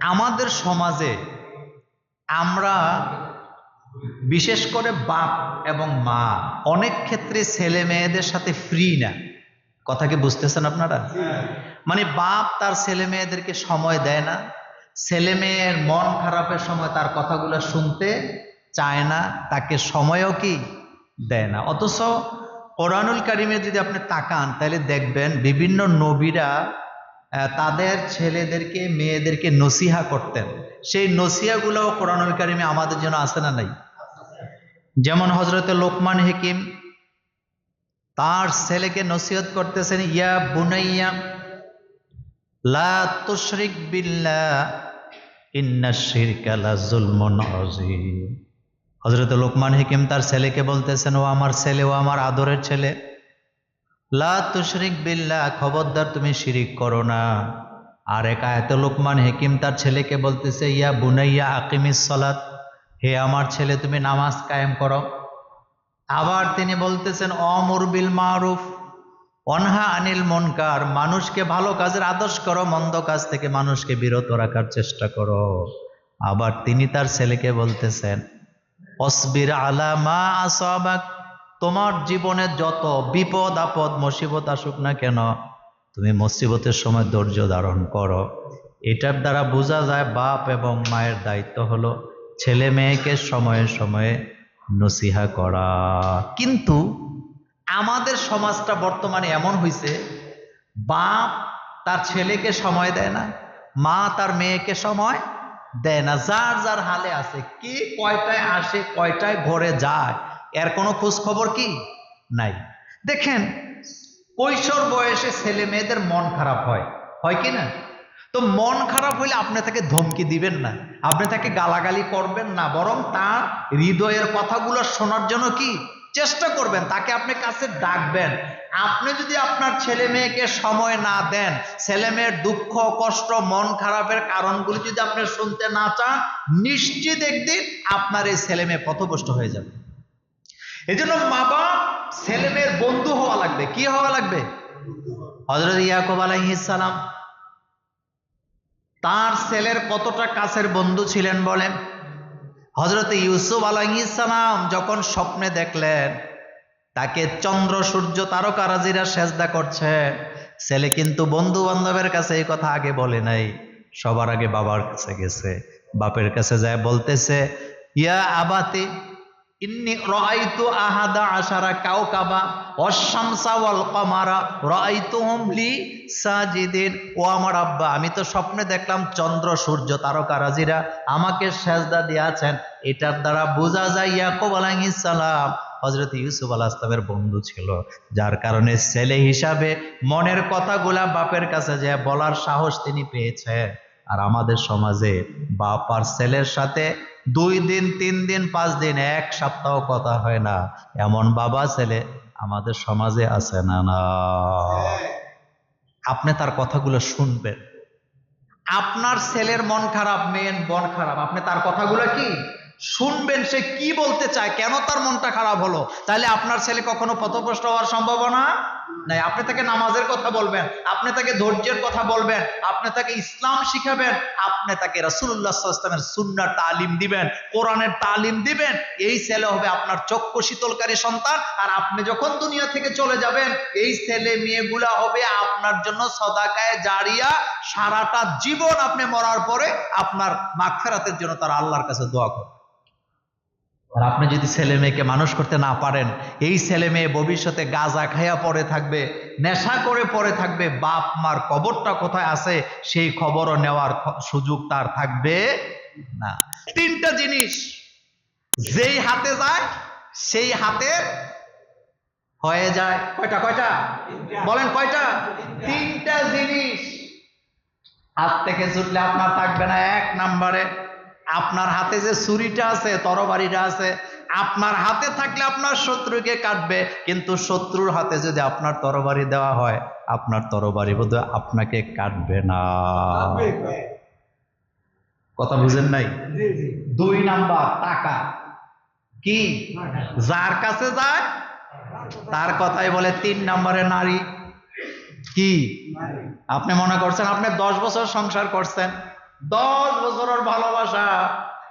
আমাদের সমাজে আমরা বিশেষ করে বাপ এবং মা, অনেক ক্ষেত্রে ছেলে মেয়েদের সাথে ফ্রি না। কথা কি বুঝতেছেন আপনারা? মানে বাপ তার ছেলে মেয়েদেরকে সময় দেয় না, ছেলে মেয়ের মন খারাপের সময় তার কথাগুলো শুনতে চায় না, তাকে সময়ও কি দেয় না। অথচ কোরআনুল কারিমে যদি আপনি তাকান, তাহলে দেখবেন বিভিন্ন নবীরা তাদের ছেলেদেরকে, মেয়েদেরকে নসিহা করতেন। সেই নসিহাগুলোও কোরআনুল কারিমে আমাদের জন্য আসে না নাই? যেমন হজরতে লোকমান হেকিম, তার ছেলেকে নসিহত করতেছেন, ইয়া বুনাইয়া, লা তুশরিক বিল্লাহ লোকমান হিকিম তার ছেলেকে বলতেছেন, ও আমার ছেলে, ও আমার আদরের ছেলে। লা বিল্লাহ, খবরদার তুমি শিরিক করো না। আর এক আয়াতে লোকমান হিকিম তার ছেলেকে বলতেছে, ইয়া বুনাইয়া আকিমিস সালাত, হে আমার ছেলে, তুমি নামাজ কায়েম করো। আবার তিনি বলতেছেন, অমর বিল মারুফ, অনহা আনিল মনকার, মানুষকে ভালো কাজের আদর্শ করো, মন্দ কাজ থেকে মানুষকে বিরত রাখার চেষ্টা করো। আবার তিনি তার ছেলেকে বলতেছেন, অসবির আলা মা আসাবাক তোমার জীবনে যত বিপদ, আপদ, মুসিবত আসুক না কেন, তুমি মুসিবতের সময় ধৈর্য ধারণ করো। এটার দ্বারা বোঝা যায় বাপ এবং মায়ের দায়িত্ব হলো ছেলে মেয়েকে সময়ে সময়ে নসিহা করা। কিন্তু আমাদের সমাজটা বর্তমানে এমন হয়েছে বাপ তার ছেলেকে সময় দেয় না, মা তার মেয়েকে সময় দেয় না। যার যার হালে আছে, কে কয়টায় আসে, কয়টায় ঘরে যায় এর কোনো খোঁজ খবর কি? নাই। দেখেন, কৈশোর বয়সে ছেলে মেয়েদের মন খারাপ হয়। হয় কি না? তো মন খারাপ হইলে আপনি তাকে ধমকি দিবেন না। আপনি তাকে গালাগালি করবেন না। বরং তার হৃদয়ের কথাগুলো শোনার জন্য কি? চেষ্টা করবেন। তাকে আপনি কাছে ডাকবেন। আপনি যদি আপনার ছেলে মেয়েকে সময় না দেন, ছেলে মেয়ের দুঃখ, কষ্ট, মন খারাপের কারণগুলি যদি আপনি শুনতে না চান, নিশ্চিত একদিন আপনার এই ছেলে মেয়ে পথভ্রষ্ট হয়ে যাবে। এই জন্য মা বাপ ছেলে মেয়ের বন্ধু হওয়া লাগবে। কি হওয়া লাগবে? হজরত ইয়াকুব আলাইহিসালাম তার ছেলের কতটা কাছের বন্ধু ছিলেন বলেন? হজরত ইউসুফ আলাইসালাম যখন স্বপ্নে দেখলেন, তাকে চন্দ্র, সূর্য তারকারাজিরা সেজদা করছে। ছেলে কিন্তু বন্ধু বান্ধবের কাছে এই কথা আগে বলে নাই। সবার আগে বাবার কাছে গেছে। বাপের কাছে যায় বলতেছে, ইয়া আবাতি ইন্নি রাআইতু আহাদা আশারা কাওকাবা, ওয়াশ-শামসা ওয়াল কমারা রাআইতুহুম লি সাজিদিন। ও আমার আব্বা, আমি তো স্বপ্নে দেখলাম চন্দ্র, সূর্য তারকারাজিরা আমাকে সেজদা দিয়েছেন। এটার দ্বারা বোঝা যায় ইয়াকুব আলাইহিস সালাম, হযরত ইউসুফ আলাইহিস সালামের বন্ধু ছিল, যার কারণে ছেলে হিসাবে মনের কথাগুলা বাপের কাছে যে বলার সাহস তিনি পেয়েছেন। আর আমাদের সমাজে বাপ আর ছেলের সাথে দুই দিন, তিন দিন, পাঁচ দিন, এক সপ্তাহ কথা হয় না। এমন বাবা, ছেলে আমাদের সমাজে আছে না না। আপনি তার কথাগুলো শুনবেন। আপনার ছেলের মন খারাপ, মেয়ের মন খারাপ। আপনি তার কথাগুলো কি? শুনবেন, সে কি বলতে চায়? কেন তার মনটা খারাপ হলো? তাহলে আপনার ছেলে কখনো পথভ্রষ্ট হওয়ার সম্ভাবনা? নাই, আপনি তাকে নামাজের কথা বলবেন, আপনি তাকে ধৈর্যের কথা বলবেন, আপনি তাকে ইসলাম শিখাবেন, আপনি তাকে রাসুল্লাহ ইসলামের সুন্নার তালিম দিবেন, কোরআনের তালিম দিবেন, এই ছেলে হবে আপনার চক্ষু শীতলকারী সন্তান, আর আপনি যখন দুনিয়া থেকে চলে যাবেন, এই ছেলে মেয়েগুলা হবে আপনার জন্য সদাকায় জারিয়া, সারাটা জীবন আপনি মরার পরে আপনার মাগফেরাতের জন্য তারা আল্লাহর কাছে দোয়া করবে। আর আপনি যদি ছেলে মেয়েকে মানুষ করতে না পারেন এই ছেলে মেয়ে ভবিষ্যতে গাঁজা খাইয়া পড়ে থাকবে নেশা করে পড়ে থাকবে বাপ মার কবরটা কোথায় আছে সেই খবরও নেওয়ার সুযোগ তার থাকবে না। তিনটা জিনিস যেই হাতে যায় সেই হাতে হয়ে যায়। কয়টা কয়টা? বলেন কয়টা? তিনটা জিনিস। হাত থেকে ছুটলে আপনার থাকবে না এক নাম্বারে। আপনার হাতে যে ছুরিটা আছে তরবারিটা আছে আপনার হাতে থাকলে আপনার শত্রুকে কাটবে কিন্তু শত্রুর হাতে যদি আপনার তরবারি দেওয়া হয় আপনার তরবারি বোধহয় আপনাকে কাটবে না। কথা বুঝেন নাই? দুই নাম্বার টাকা। কি? যার কাছে যায় তার কথাই বলে তিন নম্বরে নারী। কি? আপনি মনে করছেন আপনি দশ বছর সংসার করছেন দশ বছরের ভালোবাসা,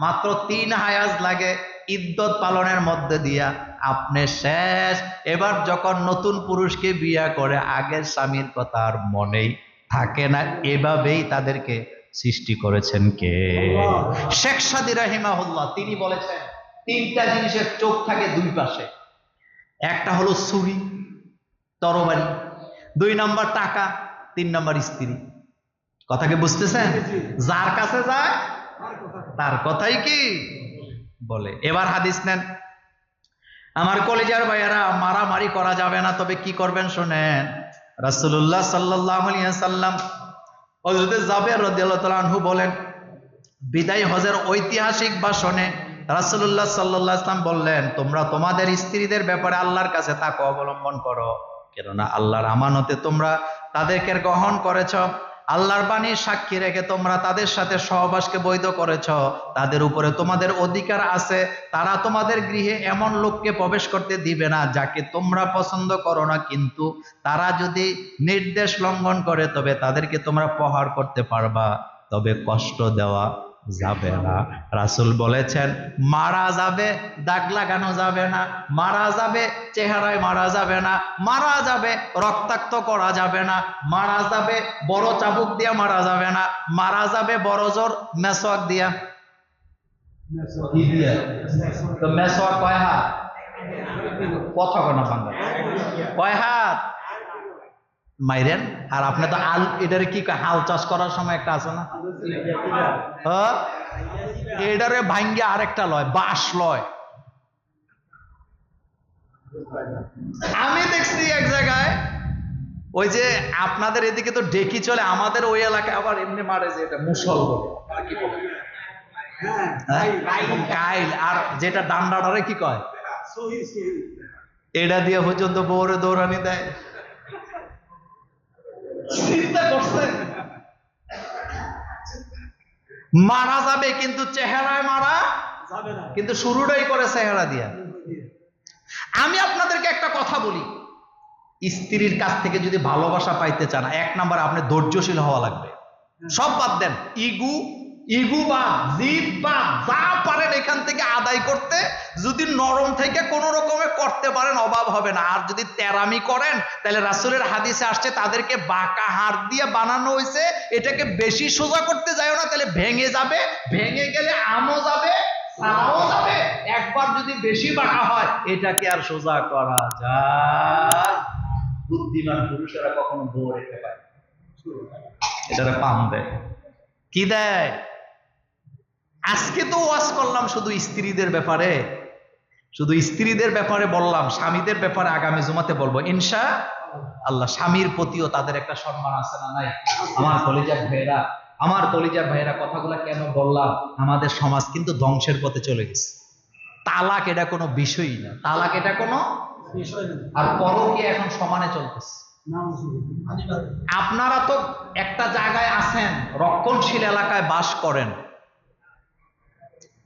মাত্র তিন হায়াজ লাগে ইদ্যত পালনের মধ্যে দিয়া আপনি শেষ। এবার যখন নতুন পুরুষকে বিয়া করে, আগের স্বামীর কথা আর মনেই থাকে না। এভাবেই তাদেরকে সৃষ্টি করেছেন কে? শেখ সাদি রাহিমাহুল্লাহ, তিনি বলেছেন, তিনটা জিনিসের চোখ থাকে দুই পাশে। একটা হলো ছুরি তরবারি। দুই নম্বর টাকা, তিন নম্বর স্ত্রী। কথাকে বুঝতেছেন? যার কাছে যায় তার কথাই কি? বলে। এবার হাদিস নেন। আমার কলেজার ভাইয়ারা মারামারি করা যাবে না তবে কি করবেন শোনেন। রাসুল্লাহ সাল্লাম জাবের রাদিয়াল্লাহু বলেন বিদায় হজের ঐতিহাসিক ভাষণে রাসূলুল্লাহ সাল্লাল্লাহু আলাইহি সাল্লাম বললেন তোমরা তোমাদের স্ত্রীদের ব্যাপারে আল্লাহর কাছে তাকে অবলম্বন করো। কেননা আল্লাহর আমানতে তোমরা তাদেরকে গ্রহণ করেছ। আল্লাহর বাণীর সাক্ষী রেখে তোমরা তাদের সাথে সহবাসকে বৈধ করেছ। তাদের উপরে তোমাদের অধিকার আছে। তারা তোমাদের গৃহে এমন লোককে প্রবেশ করতে দিবে না, যাকে তোমরা পছন্দ করো না। কিন্তু তারা যদি নির্দেশ লঙ্ঘন করে, তবে তাদেরকে তোমরা প্রহার করতে পারবা। তবে কষ্ট দেওয়া যাবে না। রাসুল বলেছেন, মারা যাবে, দাগ লাগানো যাবে না। মারা যাবে, চেহারায় মারা যাবে না। মারা যাবে, রক্তাক্ত করা যাবে না। মারা যাবে, বড় চাবুক দিয়া মারা যাবে না। মারা যাবে, বড় জোর মেসোয়াক দিয়া। তো কয় হাত? কথা কনা বাংলা কয় হাত? মাইরেন। আর আপনি তো আল এটারে কি হাল চাষ করার সময় একটা আছে না? হ্যাঁ? এটারে ভাঙ্গে আরেকটা লয়, বাঁশ লয় আমি দেখছি এক জায়গায়, ওই যে আপনাদের এদিকে তো ডেকি চলে, আমাদের ওই এলাকায় আবার এমনি মারে যে এটা মুসল? হ্যাঁ? কাইল আর যেটা ডান্ডাটারে কি কয় এটা দিয়ে পর্যন্ত বউরে দৌড়ানি দেয় চিন্তা করছেন মারা যাবে কিন্তু চেহারায় মারা যাবে না। কিন্তু শুরুটাই করে চেহারা দিয়া। আমি আপনাদেরকে একটা কথা বলি। স্ত্রীর কাছ থেকে যদি ভালোবাসা পাইতে চান এক নাম্বার আপনি ধৈর্যশীল হওয়া লাগবে। সব বাদ দেন। ইগু ইগু বা জিদ বা যা পারেন এখান থেকে আদায় করতে। যদি নরম থেকে কোন রকমে করতে পারেন, অভাব হবে না। আর যদি তেরামি করেন, তাহলে রাসূলের হাদিসে আসছে, তাদেরকে বাঁকা হাড় দিয়ে বানানো হয়েছে। এটাকে বেশি সোজা করতে যাও না, তাহলে ভেঙে যাবে, ভেঙে গেলে আমও যাবে যাবে। একবার যদি বেশি বাঁকা হয়, এটাকে আর সোজা করা যায়। বুদ্ধিমান পুরুষেরা কখনো বউ রেখে পায় এটারে পাম দেয়। কি দেয়? আজকে তো ওয়াজ করলাম শুধু স্ত্রীদের ব্যাপারে। শুধু স্ত্রীদের ব্যাপারে বললাম, স্বামীদের ব্যাপারে আগামী জুমাতে বলব। ইনশা আল্লাহ, স্বামীর প্রতিও তাদের একটা সম্মান আছে না নাই? আমার কলিজার ভাইয়েরা, আমার কলিজার ভাইয়েরা, কথাগুলো কেন বললাম? আমাদের সমাজ কিন্তু ধ্বংসের পথে চলে গেছে। তালাক এটা কোনো বিষয়ই না। তালাক এটা কোনো আর পরকে এখন সমানে চলতেছে। আপনারা তো একটা জায়গায় আছেন, রক্ষণশীল এলাকায় বাস করেন।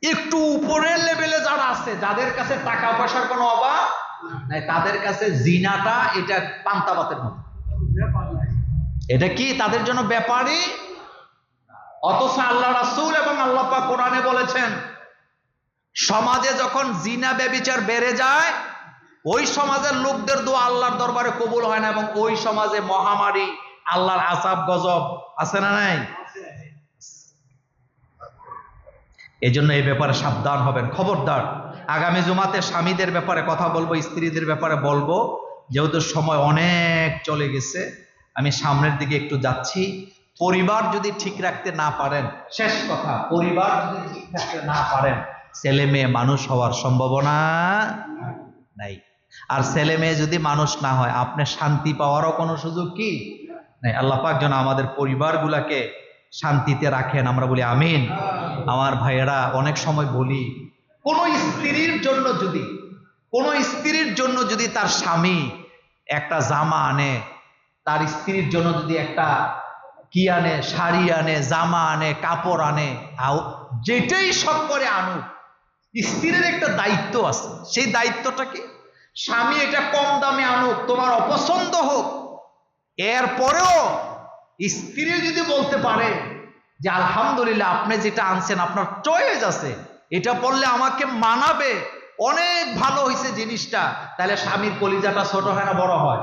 একটু উপরের লেভেলে যারা আছে, যাদের কাছে টাকা পয়সার কোনো অভাব নাই, তাদের কাছে জিনাটা এটা পান্তাবাতের মতো। এটা কি তাদের জন্য ব্যাপারই অথচ আল্লাহ রাসূল এবং আল্লাহ পাক কোরআনে বলেছেন, সমাজে যখন জিনা, ব্যবিচার বেড়ে যায়, ওই সমাজের লোকদের দোয়া আল্লাহর দরবারে কবুল হয় না এবং ওই সমাজে মহামারী, আল্লাহর আসাব গজব আছে না নাই? এই জন্য এই ব্যাপারে সাবধান হবেন। খবরদার, আগামী জুমাতে স্বামীদের ব্যাপারে কথা বলব, স্ত্রীদের ব্যাপারে বলব। যেহেতু সময় অনেক চলে গেছে, আমি সামনের দিকে একটু যাচ্ছি। পরিবার যদি ঠিক রাখতে না পারেন, শেষ কথা, পরিবার যদি ঠিক রাখতে না পারেন, ছেলে মেয়ে মানুষ হওয়ার সম্ভাবনা নাই। আর ছেলে মেয়ে যদি মানুষ না হয়, আপনি শান্তি পাওয়ারও কোনো সুযোগ কি? নাই। আল্লাহ পাক যেন আমাদের পরিবারগুলাকে শান্তিতে রাখেন, আমরা বলি আমিন। আমার ভাইয়েরা, অনেক সময় বলি, কোন স্ত্রীর জন্য যদি, কোন স্ত্রীর জন্য যদি তার স্বামী একটা জামা আনে, তার স্ত্রীর জন্য যদি একটা কি আনে, শাড়ি আনে, জামা আনে, কাপড় আনে যেটাই সব করে আনুক, স্ত্রীর একটা দায়িত্ব আছে। সেই দায়িত্বটা কি? স্বামী এটা কম দামে আনুক, তোমার অপছন্দ হোক, এরপরেও স্ত্রী যদি বলতে পারে যে আলহামদুলিল্লাহ আপনি যেটা আনছেন আপনার চয়েস আছে। এটা পড়লে আমাকে মানাবে। অনেক ভালো হয়েছে জিনিসটা। তাহলে স্বামীর কলিজাটা ছোট হয় না বড় হয়?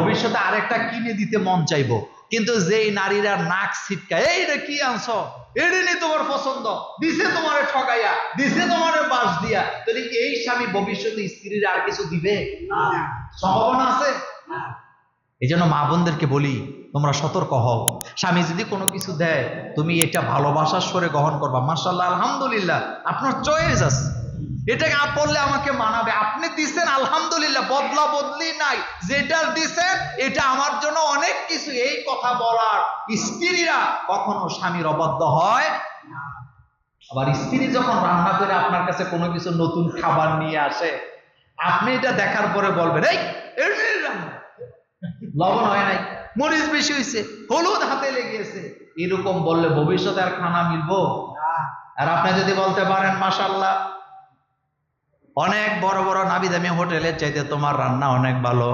ভবিষ্যতে আরেকটা কিনে দিতে মন চাইব। কিন্তু যেই নারীরা নাক ছিটকায় এই রে কি আনছো? এটা নিয়ে তোমার পছন্দ। দিছে তোমারে ঠকাইয়া দিছে তোমারে বাস দিয়া। তাহলে এই স্বামী ভবিষ্যতে স্ত্রীর আর কিছু দিবে? সম্ভাবনা আছে? এই জন্য মা বোনদেরকে বলি তোমরা সতর্ক হও। স্বামী যদি কোনো কিছু দেয়, তুমি এটা ভালোবাসার স্বরে গ্রহণ করবা। মার্শাল্লাহ আলহামদুলিল্লাহ, আপনার চয়েস আছে। এটাকে বললে আমাকে মানাবে। আপনি দিছেন, আলহামদুলিল্লাহ, বদলা বদলি নাই। যেটা দিছেন এটা আমার জন্য অনেক কিছু। এই কথা বলার স্ত্রীরা কখনো স্বামীর অবদ্ধ হয় আবার স্ত্রী যখন রান্না করে আপনার কাছে কোনো কিছু নতুন খাবার নিয়ে আসে, আপনি এটা দেখার পরে বলবেন, এই লবণ হয় নাই? মরিচ বেশি হয়েছে হলুদ হাতে লেগেছে। এরকম বললে ভবিষ্যতে আর খানা মিলবো? আর আপনি যদি বলতে পারেন মাসাল্লাহ অনেক বড় বড় নামি দামি হোটেলের চাইতে তোমার রান্না অনেক ভালো।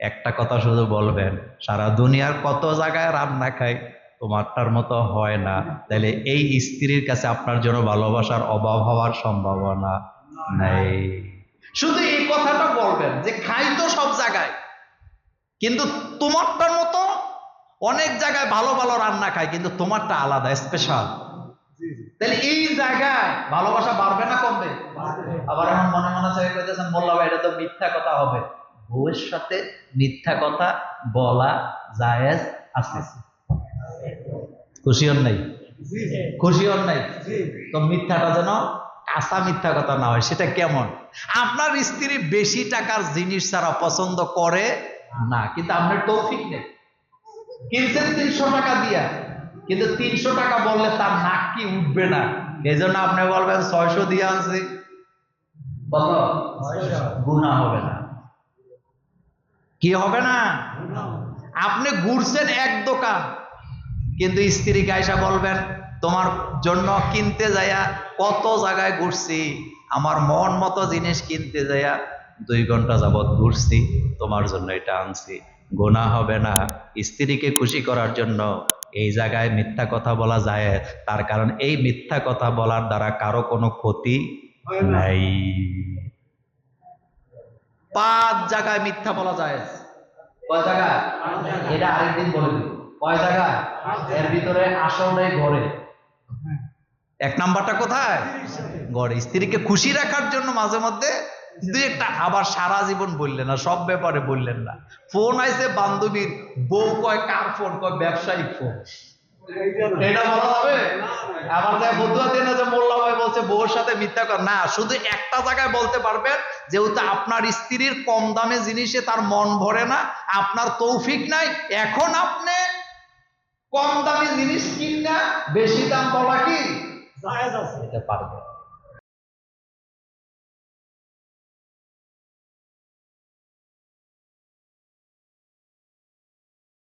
একটা কথা শুধু বলবেন সারা দুনিয়ার কত জায়গায় রান্না খাই তোমারটার মতো হয় না। তাহলে এই স্ত্রীর কাছে আপনার জন্য ভালোবাসার অভাব হওয়ার সম্ভাবনা নেই। শুধু এই কথাটা বলবেন যে খাই তো সব জায়গায় কিন্তু তোমারটার মতো অনেক জায়গায় ভালো ভালো রান্না খায় কিন্তু তোমারটা আলাদা স্পেশাল তাহলে এই জায়গায় ভালোবাসা বাড়বে না কমবে? আবার এখন মনে মনে চাই কইতেছেন মোল্লা ভাই এটা তো মিথ্যা কথা হবে। বউয়ের সাথে মিথ্যা কথা বলা জায়েজ আছে। খুশি হন নাই? খুশি হন নাই? তো মিথ্যাটা যেন কাঁচা মিথ্যা কথা না হয় সেটা কেমন? আপনার স্ত্রী বেশি টাকার জিনিস ছাড়া পছন্দ করে না কিন্তু আপনার তৌফিক নেই। কিনছেন তিনশো টাকা দিয়া কিন্তু তিনশো টাকা বললে তার নাক কি উঠবে না? এই জন্য আপনি বলবেন ছয়শো দিয়ে আনছি। কত? গুণা হবে না। কি হবে না? আপনি ঘুরছেন এক দোকান কিন্তু স্ত্রী গাইসা বলবেন তোমার জন্য কিনতে যাইয়া কত জায়গায় ঘুরছি আমার মন মতো জিনিস কিনতে যাইয়া দুই ঘণ্টা যাবৎ ঘুরছি তোমার জন্য এটা আনছি। গোনা হবে না। স্ত্রীকে খুশি করার জন্য এই জায়গায় মিথ্যা কথা বলা যায়। তার কারণ এই মিথ্যা কথা বলার দ্বারা কারও কোনো ক্ষতি নাই। পাঁচ জায়গায় মিথ্যা বলা যায়। কয় জায়গায়? এটা আরেকদিন বলে দিব। কয় জায়গায়? এর ভিতরে আসলে ঘরে। এক নাম্বারটা কোথায়? ঘরে। স্ত্রীকে খুশি রাখার জন্য মাঝে মধ্যে দুই একটা আবার সারা জীবন বললেন না সব ব্যাপারে বললেন না। ফোন আইছে বান্ধবীর বউ কয় কার ফোন কয় ব্যবসায়িক ফোন। এটা বলা যাবে আমার বন্ধুরা দেন যে মোল্লা ভাই বলছে বউর সাথে মিথ্যা কর না শুধু একটা জায়গায় বলতে পারবেন যেহেতু আপনার স্ত্রীর কম দামে জিনিসে তার মন ভরে না আপনার তৌফিক নাই এখন আপনি কম দামি জিনিস কিনা বেশি দাম বলা কি? এটা পারবেন।